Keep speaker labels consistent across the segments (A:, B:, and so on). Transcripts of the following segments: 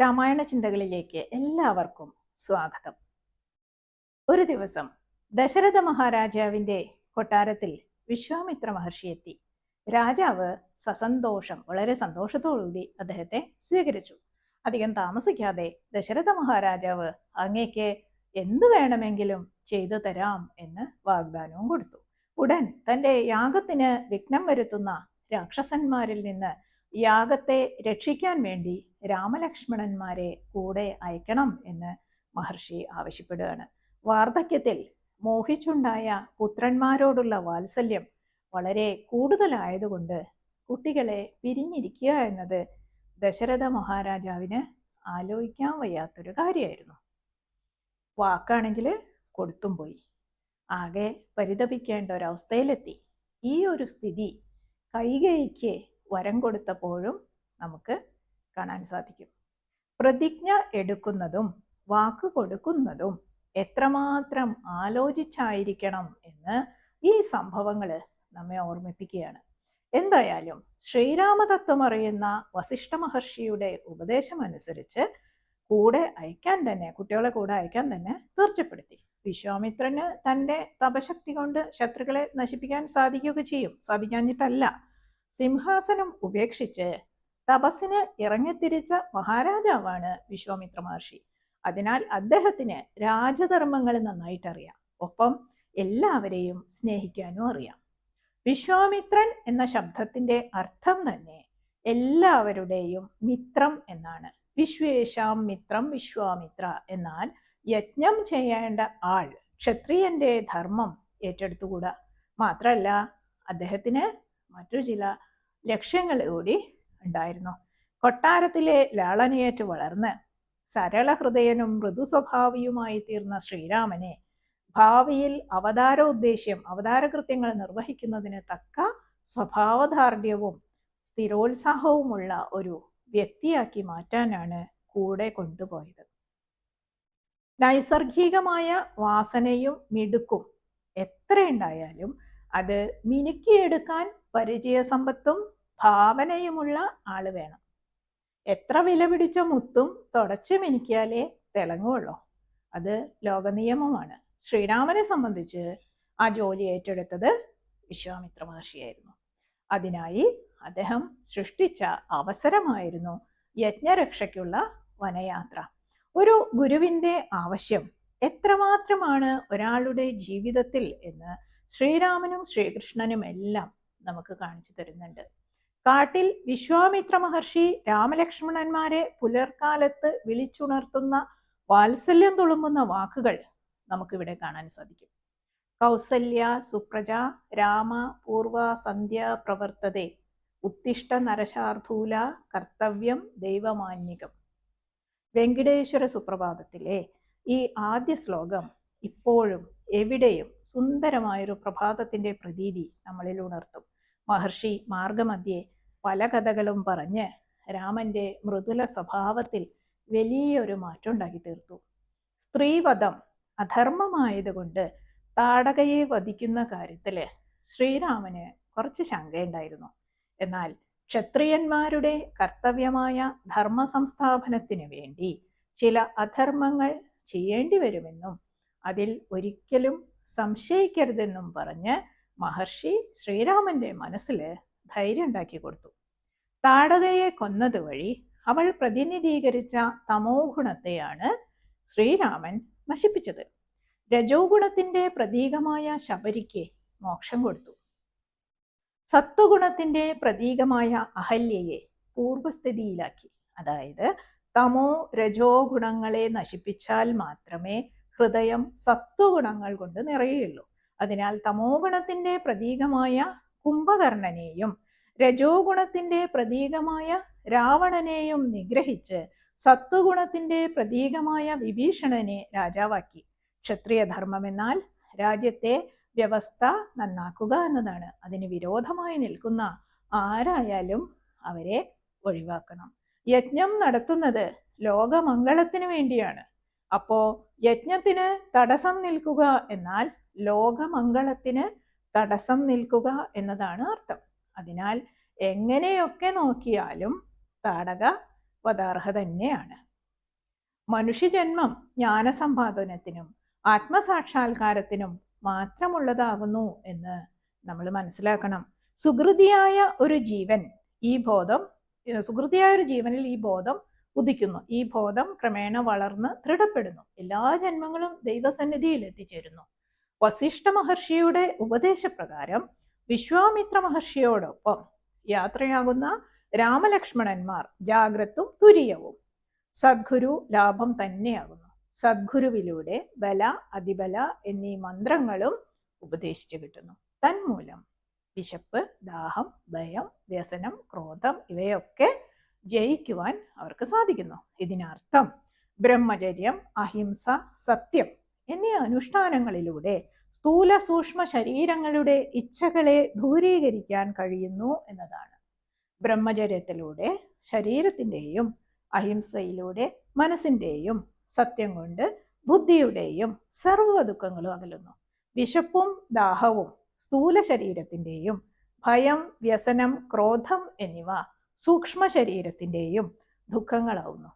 A: രാമായണ ചിന്തകളിലേക്ക് എല്ലാവർക്കും സ്വാഗതം. ഒരു ദിവസം ദശരഥ മഹാരാജാവിന്റെ കൊട്ടാരത്തിൽ വിശ്വാമിത്ര മഹർഷി എത്തി. രാജാവ് സസന്തോഷം വളരെ സന്തോഷത്തോടുകൂടി അദ്ദേഹത്തെ സ്വീകരിച്ചു. അധികം താമസിക്കാതെ ദശരഥ മഹാരാജാവ് അങ്ങേക്ക് എന്തു വേണമെങ്കിലും ചെയ്തു തരാം എന്ന് വാഗ്ദാനവും കൊടുത്തു. ഉടൻ തന്റെ യാഗത്തിന് വിഘ്നം വരുത്തുന്ന രാക്ഷസന്മാരിൽ നിന്ന് യാഗത്തെ രക്ഷിക്കാൻ വേണ്ടി രാമലക്ഷ്മണന്മാരെ കൂടെ അയക്കണം എന്ന് മഹർഷി ആവശ്യപ്പെടുകയാണ്. വാർദ്ധക്യത്തിൽ മോഹിച്ചുണ്ടായ പുത്രന്മാരോടുള്ള വാത്സല്യം വളരെ കൂടുതലായതുകൊണ്ട് കുട്ടികളെ പിരിഞ്ഞിരിക്കുക എന്നത് ദശരഥ മഹാരാജാവിന് ആലോചിക്കാൻ വയ്യാത്തൊരു കാര്യമായിരുന്നു. വാക്കാണെങ്കിൽ കൊടുത്തും പോയി. ആകെ പരിതപിക്കേണ്ട ഒരവസ്ഥയിലെത്തി. ഈ ഒരു സ്ഥിതി കൈകൈക്ക് വരം കൊടുത്തപ്പോഴും നമുക്ക് കാണാൻ സാധിക്കും. പ്രതിജ്ഞ എടുക്കുന്നതും വാക്ക് കൊടുക്കുന്നതും എത്രമാത്രം ആലോചിച്ചായിരിക്കണം എന്ന് ഈ സംഭവങ്ങൾ നമ്മെ ഓർമ്മിപ്പിക്കുകയാണ്. എന്തായാലും ശ്രീരാമതത്വം അറിയുന്ന വസിഷ്ഠ മഹർഷിയുടെ ഉപദേശം അനുസരിച്ച് കൂടെ അയക്കാൻ തന്നെ കുട്ടികളെ കൂടെ അയക്കാൻ തന്നെ തീർച്ചപ്പെടുത്തി. വിശ്വാമിത്രന് തന്റെ തപശക്തി കൊണ്ട് ശത്രുക്കളെ നശിപ്പിക്കാൻ സാധിക്കുകയൊക്കെ ചെയ്യും. സാധിക്കാഞ്ഞിട്ടല്ല. സിംഹാസനം ഉപേക്ഷിച്ച് തപസ്സിന് ഇറങ്ങിത്തിരിച്ച മഹാരാജാവാണ് വിശ്വാമിത്ര മഹർഷി. അതിനാൽ അദ്ദേഹത്തിന് രാജധർമ്മങ്ങൾ നന്നായിട്ടറിയാം. ഒപ്പം എല്ലാവരെയും സ്നേഹിക്കാനും അറിയാം. വിശ്വാമിത്രൻ എന്ന ശബ്ദത്തിന്റെ അർത്ഥം തന്നെ എല്ലാവരുടെയും മിത്രം എന്നാണ്. വിശ്വേശാം മിത്രം വിശ്വാമിത്ര എന്നാൽ യജ്ഞം ചെയ്യേണ്ട ആൾ ക്ഷത്രിയന്റെ ധർമ്മം ഏറ്റെടുത്തുകൂടാ. മാത്രമല്ല അദ്ദേഹത്തിന് മറ്റു ചില ലക്ഷ്യങ്ങൾ കൂടി ഉണ്ടായിരുന്നു. കൊട്ടാരത്തിലെ ലാളനയേറ്റ് വളർന്ന് സരള ഹൃദയനും മൃദു മൃദുസ്വഭാവിയുമായി തീർന്ന ശ്രീരാമനെ ഭാവിയിൽ അവതാര അവതാരോദ്ദേശ്യം അവതാരകൃത്യങ്ങൾ നിർവഹിക്കുന്നതിന് തക്ക സ്വഭാവദാർഢ്യവും സ്ഥിരോത്സാഹവുമുള്ള ഒരു വ്യക്തിയാക്കി മാറ്റാനാണ് കൂടെ കൊണ്ടുപോയത്. നൈസർഗികമായ വാസനയും മിടുക്കും എത്രയുണ്ടായാലും അത് മിനുക്കിയെടുക്കാൻ പരിചയസമ്പത്തും ഭാവനയുമുള്ള ആൾ വേണം. എത്ര വില പിടിച്ച മുത്തും തുടച്ചു മിനിക്കാലേ തിളങ്ങുള്ളൂ. അത് ലോകനിയമമാണ് ശ്രീരാമനെ സംബന്ധിച്ച് ആ ജോലി ഏറ്റെടുത്തത് വിശ്വാമിത്ര മഹർഷിയായിരുന്നു. അതിനായി അദ്ദേഹം സൃഷ്ടിച്ച അവസരമായിരുന്നു യജ്ഞരക്ഷയ്ക്കുള്ള വനയാത്ര. ഒരു ഗുരുവിന്റെ ആവശ്യം എത്രമാത്രമാണ് ഒരാളുടെ ജീവിതത്തിൽ എന്ന് ശ്രീരാമനും ശ്രീകൃഷ്ണനും എല്ലാം നമുക്ക് കാണിച്ചു തരുന്നുണ്ട്. കാട്ടിൽ വിശ്വാമിത്ര മഹർഷി രാമലക്ഷ്മണന്മാരെ പുലർക്കാലത്ത് വിളിച്ചുണർത്തുന്ന വാത്സല്യം തുളുമ്പുന്ന വാക്കുകൾ നമുക്കിവിടെ കാണാൻ സാധിക്കും. കൗസല്യ സുപ്രജ രാമ പൂർവ സന്ധ്യ പ്രവർത്തതേ ഉത്തിഷ്ട നരശാർഭൂല കർത്തവ്യം ദൈവമാന്യകം. വെങ്കടേശ്വര സുപ്രഭാതത്തിലെ ഈ ആദ്യ ശ്ലോകം ഇപ്പോഴും എവിടെയും സുന്ദരമായൊരു പ്രഭാതത്തിന്റെ പ്രതീതി നമ്മളിൽ ഉണർത്തും. മഹർഷി മാർഗമധ്യേ പല കഥകളും പറഞ്ഞ് രാമന്റെ മൃദുല സ്വഭാവത്തിൽ വലിയൊരു മാറ്റം ഉണ്ടാക്കി തീർത്തു. സ്ത്രീവധം അധർമ്മമായതുകൊണ്ട് താടകയെ വധിക്കുന്ന കാര്യത്തിൽ ശ്രീരാമന് കുറച്ച് ശങ്കയുണ്ടായിരുന്നു. എന്നാൽ ക്ഷത്രിയന്മാരുടെ കർത്തവ്യമായ ധർമ്മ സംസ്ഥാപനത്തിന് വേണ്ടി ചില അധർമ്മങ്ങൾ ചെയ്യേണ്ടി വരുമെന്നും അതിൽ ഒരിക്കലും സംശയിക്കരുതെന്നും പറഞ്ഞ് മഹർഷി ശ്രീരാമന്റെ മനസ്സിൽ ധൈര്യം ഉണ്ടാക്കി കൊടുത്തു. താടകയെ കൊന്നത് വഴി അവൾ പ്രതിനിധീകരിച്ച തമോ ഗുണത്തെയാണ് ശ്രീരാമൻ നശിപ്പിച്ചത്. രജോ ഗുണത്തിന്റെ പ്രതീകമായ ശബരിക്ക് മോക്ഷം കൊടുത്തു. സത്വഗുണത്തിന്റെ പ്രതീകമായ അഹല്യയെ പൂർവസ്ഥിതിയിലാക്കി. അതായത് തമോ രജോ ഗുണങ്ങളെ നശിപ്പിച്ചാൽ മാത്രമേ ഹൃദയം സത്വഗുണങ്ങൾ കൊണ്ട് നിറയുള്ളൂ അതിനാൽ തമോ ഗുണത്തിന്റെ പ്രതീകമായ കുംഭകർണനെയും രജോ ഗുണത്തിന്റെ പ്രതീകമായ രാവണനെയും നിഗ്രഹിച്ച് സത്വഗുണത്തിന്റെ പ്രതീകമായ വിഭീഷണനെ രാജാവാക്കി. ക്ഷത്രിയ ധർമ്മം എന്നാൽ രാജ്യത്തെ വ്യവസ്ഥ നന്നാക്കുക എന്നതാണ്. അതിന് വിരോധമായി നിൽക്കുന്ന ആരായാലും അവരെ ഒഴിവാക്കണം. യജ്ഞം നടത്തുന്നത് ലോകമംഗളത്തിന് വേണ്ടിയാണ്. അപ്പോ യജ്ഞത്തിന് തടസ്സം നിൽക്കുക എന്നാൽ ലോകമംഗളത്തിന് തടസ്സം നിൽക്കുക എന്നതാണ് അർത്ഥം. അതിനാൽ എങ്ങനെയൊക്കെ നോക്കിയാലും താടക പദാർഹ തന്നെയാണ്. മനുഷ്യജന്മം ജ്ഞാനസമ്പാദനത്തിനും ആത്മസാക്ഷാത്കാരത്തിനും മാത്രമുള്ളതാകുന്നു എന്ന് നമ്മൾ മനസ്സിലാക്കണം. സുഹൃതിയായ ഒരു ജീവൻ ഈ ബോധം സുഹൃതിയായ ഒരു ജീവനിൽ ഈ ബോധം ഉദിക്കുന്നു. ഈ ബോധം ക്രമേണ വളർന്ന് ദൃഢപ്പെടുന്നു. എല്ലാ ജന്മങ്ങളും ദൈവസന്നിധിയിൽ എത്തിച്ചേരുന്നു. വസിഷ്ഠ മഹർഷിയുടെ ഉപദേശപ്രകാരം വിശ്വാമിത്ര മഹർഷിയോടൊപ്പം യാത്രയാകുന്ന രാമലക്ഷ്മണന്മാർ ജാഗ്രത്തും തുര്യവും. സദ്ഗുരു ലാഭം തന്നെയാകുന്നു. സദ്ഗുരുവിലൂടെ ബല അതിബല എന്നീ മന്ത്രങ്ങളും ഉപദേശിച്ചു കിട്ടുന്നു. തന്മൂലം വിശപ്പ് ദാഹം ഭയം വ്യസനം ക്രോധം ഇവയൊക്കെ ജയിക്കുവാൻ അവർക്ക് സാധിക്കുന്നു. ഇതിനർത്ഥം ബ്രഹ്മചര്യം അഹിംസ സത്യം എന്നീ അനുഷ്ഠാനങ്ങളിലൂടെ സ്ഥൂല സൂക്ഷ്മ ശരീരങ്ങളുടെ ഇച്ഛകളെ ദൂരീകരിക്കാൻ കഴിയുന്നു എന്നതാണ്. ബ്രഹ്മചര്യത്തിലൂടെ ശരീരത്തിന്റെയും അഹിംസയിലൂടെ മനസ്സിന്റെയും സത്യം കൊണ്ട് ബുദ്ധിയുടെയും സർവ ദുഃഖങ്ങളും അകലുന്നു. വിശപ്പും ദാഹവും സ്ഥൂല ശരീരത്തിന്റെയും ഭയം വ്യസനം ക്രോധം എന്നിവ സൂക്ഷ്മ ശരീരത്തിന്റെയും ദുഃഖങ്ങളാവുന്നു.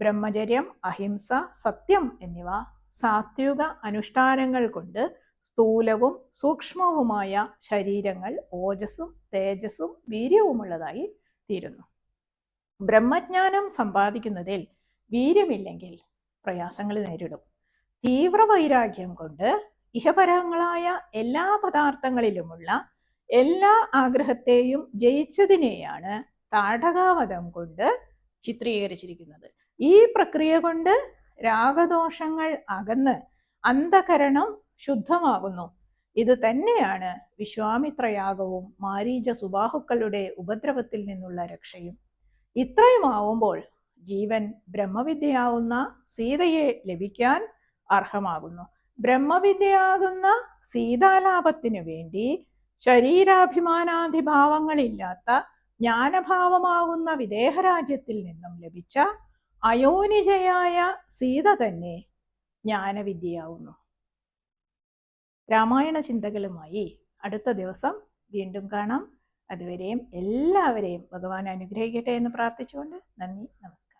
A: ബ്രഹ്മചര്യം അഹിംസ സത്യം എന്നിവ സാത്വിക അനുഷ്ഠാനങ്ങൾ കൊണ്ട് സ്ഥൂലവും സൂക്ഷ്മവുമായ ശരീരങ്ങൾ ഓജസ്സും തേജസ്സും വീര്യവുമുള്ളതായി തീരുന്നു. ബ്രഹ്മജ്ഞാനം സമ്പാദിക്കുന്നതിൽ വീര്യമില്ലെങ്കിൽ പ്രയാസങ്ങൾ നേരിടും. തീവ്ര വൈരാഗ്യം കൊണ്ട് ഇഹപരങ്ങളായ എല്ലാ പദാർത്ഥങ്ങളിലുമുള്ള എല്ലാ ആഗ്രഹത്തെയും ജയിച്ചതിനെയാണ് താടകാവധം കൊണ്ട് ചിത്രീകരിച്ചിരിക്കുന്നത്. ഈ പ്രക്രിയ കൊണ്ട് രാഗദോഷങ്ങൾ അകന്ന് അന്ധകരണം ശുദ്ധമാകുന്നു. ഇത് തന്നെയാണ് വിശ്വാമിത്രയാഗവും മാരീജ സുബാഹുക്കളുടെ ഉപദ്രവത്തിൽ നിന്നുള്ള രക്ഷയും. ഇത്രയുമാവുമ്പോൾ ജീവൻ ബ്രഹ്മവിദ്യയാവുന്ന സീതയെ ലഭിക്കാൻ അർഹമാകുന്നു. ബ്രഹ്മവിദ്യയാകുന്ന സീതാലാഭത്തിനു വേണ്ടി ശരീരാഭിമാനാധിഭാവങ്ങളില്ലാത്ത ജ്ഞാനഭാവമാകുന്ന വിദേഹരാജ്യത്തിൽ നിന്നും ലഭിച്ച അയോനിജയായ സീത തന്നെ ജ്ഞാനവിദ്യയാവുന്നു. രാമായണ ചിന്തകളുമായി അടുത്ത ദിവസം വീണ്ടും കാണാം. അതുവരെയും എല്ലാവരെയും ഭഗവാൻ അനുഗ്രഹിക്കട്ടെ എന്ന് പ്രാർത്ഥിച്ചുകൊണ്ട് നന്ദി നമസ്കാരം.